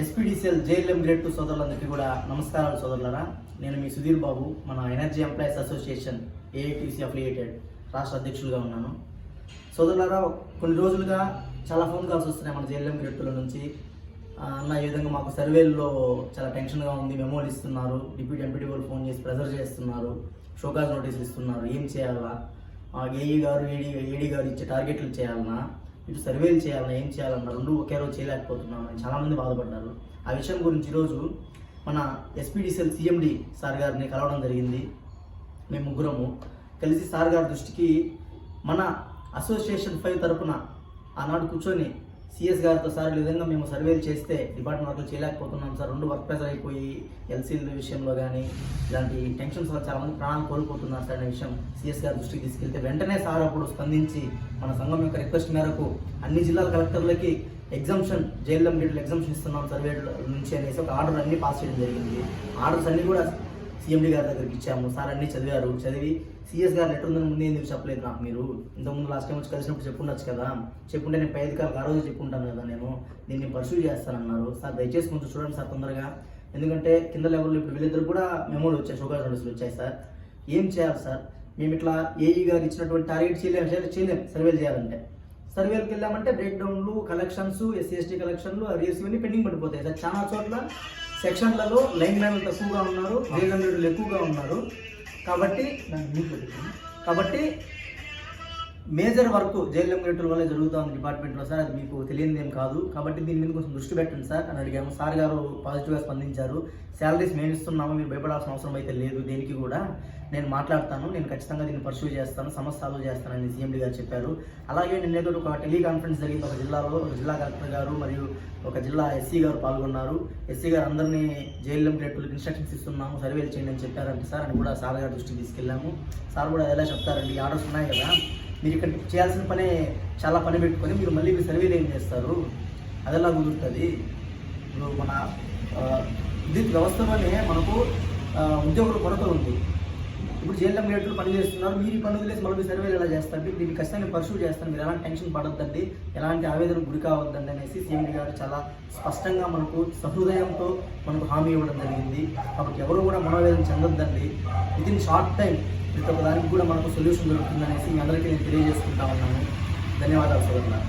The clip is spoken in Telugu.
ఎస్పీడీసీఎల్ జేఎల్ఎం గ్రేడ్ టూ సోదరులందరికీ కూడా నమస్కారాలు సోదరులరా. నేను మీ సుధీర్ బాబు మన energy employees association AITC affiliated రాష్ట్ర అధ్యక్షులుగా ఉన్నాను. సోదరులరా కొన్ని రోజులుగా చాలా ఫోన్ కాల్స్ వస్తున్నాయి మన జేఎల్ఎం గ్రేడ్ టూల నుంచి. అన్న ఈ విధంగా మాకు సర్వేల్లో చాలా టెన్షన్గా ఉంది మెమోలు ఇస్తున్నారు డిప్యూటీ ఎంపీటీ వాళ్ళు ఫోన్ చేసి ప్రెజర్ చేస్తున్నారు షోకాజ్ నోటీసులు ఇస్తున్నారు ఏం చేయాలా? ఏఈ గారు ఏడీ ఏడీ గారు ఇచ్చే టార్గెట్లు చేయాలన్నా ఇటు సర్వేలు చేయాలన్నా ఏం చేయాలన్నా రెండు ఒకే రోజు చేయలేకపోతున్నాం అని చాలామంది బాధపడ్డారు. ఆ విషయం గురించి ఈరోజు మన ఎస్పీడీసీఎల్ సిఎండి సార్ గారిని కలవడం జరిగింది. మేము ముగ్గురము. కలిసి సార్ గారి దృష్టికి మన అసోసియేషన్ ఫైవ్ తరపున ఆనాడు కూర్చొని సిఎస్ గారితో సార్ ఈ విధంగా మేము సర్వేలు చేస్తే డిపార్ట్మెంట్ వర్క్లు చేయలేకపోతున్నాం సార్. రెండు వర్క్ ప్రెజర్ అయిపోయి ఎల్సీల విషయంలో కానీ ఇలాంటి టెన్షన్స్ వల్ల చాలా మంది ప్రాణాలు కోల్పోతున్నారు సార్ అనే విషయం సిఎస్ గారి దృష్టికి తీసుకెళ్తే వెంటనే సార్ అప్పుడు స్పందించి మన సంఘం యొక్క రిక్వెస్ట్ మేరకు అన్ని జిల్లాల కలెక్టర్లకి ఎగ్జామ్షన్ జైల్లో మీడియల్ ఎగ్జామ్షన్ ఇస్తున్నాం సర్వే నుంచి అనేసి ఒక ఆర్డర్ అన్ని పాస్ చేయడం జరిగింది. ఆర్డర్స్ అన్ని కూడా సీఎండి గారి దగ్గరికి ఇచ్చాము. సార్ అన్ని చదివారు. చదివి సిఎస్ గారు లెటర్ ఉందని ముందే ఎందుకు చెప్పలేదు నాకు మీరు? ఇంతకుముందు లాస్ట్ టైం వచ్చి కలిసినప్పుడు చెప్పుండొచ్చు కదా. చెప్పుంటే నేను పై అధికారులకు ఆ రోజు చెప్పుంటాను కదా నేను. దీన్ని పర్సూ చేస్తానన్నారు. సార్ దయచేసి కొంచెం చూడండి సార్ తొందరగా. ఎందుకంటే కింద లెవెల్లో ఇప్పుడు వీళ్ళిద్దరు కూడా మెమోలు వచ్చాయి. షుగర్ నోటీసులు వచ్చాయి సార్. ఏం చేయాలి సార్? మేము ఇట్లా ఏఈ గారు ఇచ్చినటువంటి టార్గెట్ చేయలేము. చేయలేము. సర్వేలు చేయాలంటే. సర్వేలకు వెళ్ళామంటే బ్రేక్ డౌన్లు కలెక్షన్స్ ఎస్సీ ఎస్టీ కలెక్షన్లు అరియర్స్ ఇవన్నీ పెండింగ్ పడిపోతాయి. సార్ చాలా చోట్ల సెక్షన్లలో లైన్ లెవెల్ తక్కువగా ఉన్నారు జైలు ఎక్కువగా ఉన్నారు. కాబట్టి దాన్ని కాబట్టి మేజర్ వర్క్ జైలు ఎంగేటుల వల్ల జరుగుతుంది డిపార్ట్మెంట్లో సార్. అది మీకు తెలియనిదేం ఏం కాదు. కాబట్టి దీని మీద కొంచెం దృష్టి పెట్టండి సార్ అని అడిగాము. సార్ గారు పాజిటివ్గా స్పందించారు. శాలరీస్ మేము ఇస్తున్నాము మీరు భయపడాల్సిన అవసరం అయితే లేదు దేనికి కూడా. నేను మాట్లాడతాను నేను ఖచ్చితంగా దీన్ని పర్సూ చేస్తాను సమస్య సాల్వ్ చేస్తానని సీఎండి గారు చెప్పారు. అలాగే నిన్న ఏదో ఒక టెలికాన్ఫరెన్స్ జరిగింది. ఒక జిల్లాలో ఒక జిల్లా కలెక్టర్ గారు మరియు ఒక జిల్లా ఎస్సీ గారు పాల్గొన్నారు. ఎస్సీ గారు అందరినీ జైలు ఎంప్లాయీలకు ఇన్స్ట్రక్షన్స్ ఇస్తున్నాము సర్వేలు చేయండి అని చెప్పారంటే సార్ అని కూడా సార్ గారి దృష్టికి తీసుకెళ్ళాము. సార్ కూడా ఎలా చెప్తారండి. ఆర్డర్స్ ఉన్నాయి కదా. మీరు ఇక్కడ చేయాల్సిన పనే చాలా పని పెట్టుకొని మీరు మళ్ళీ మీరు సర్వేలు ఏం చేస్తారు? అదెలా కుదురుతుంది? ఇప్పుడు మన విద్యుత్ వ్యవస్థలోనే మనకు ఉద్యోగుల కొరత ఉంది. ఇప్పుడు జైల్లో మీరేట్లు పని చేస్తున్నారు. మీరు ఈ పని వదిలేసి మళ్ళీ సర్వేలు ఎలా చేస్తారు? దీన్ని ఖచ్చితంగా పర్సూ చేస్తాను మీరు ఎలాంటి టెన్షన్ పడొద్దండి? ఎలాంటి ఆవేదన గురి కావద్దండి అనేసి సీఎండి గారు చాలా స్పష్టంగా మనకు సహృదయంతో మనకు హామీ ఇవ్వడం జరిగింది. కాబట్టి ఎవరు కూడా మనోవేదన చెందొద్దండి. విత్ ఇన్ షార్ట్ టైం ప్రతి ఒక్క దానికి కూడా మనకు సొల్యూషన్ దొరుకుతుందనేసి మీ అందరికీ నేను తెలియజేసుకుంటా ఉన్నాను. ధన్యవాదాలు సోదరులారా.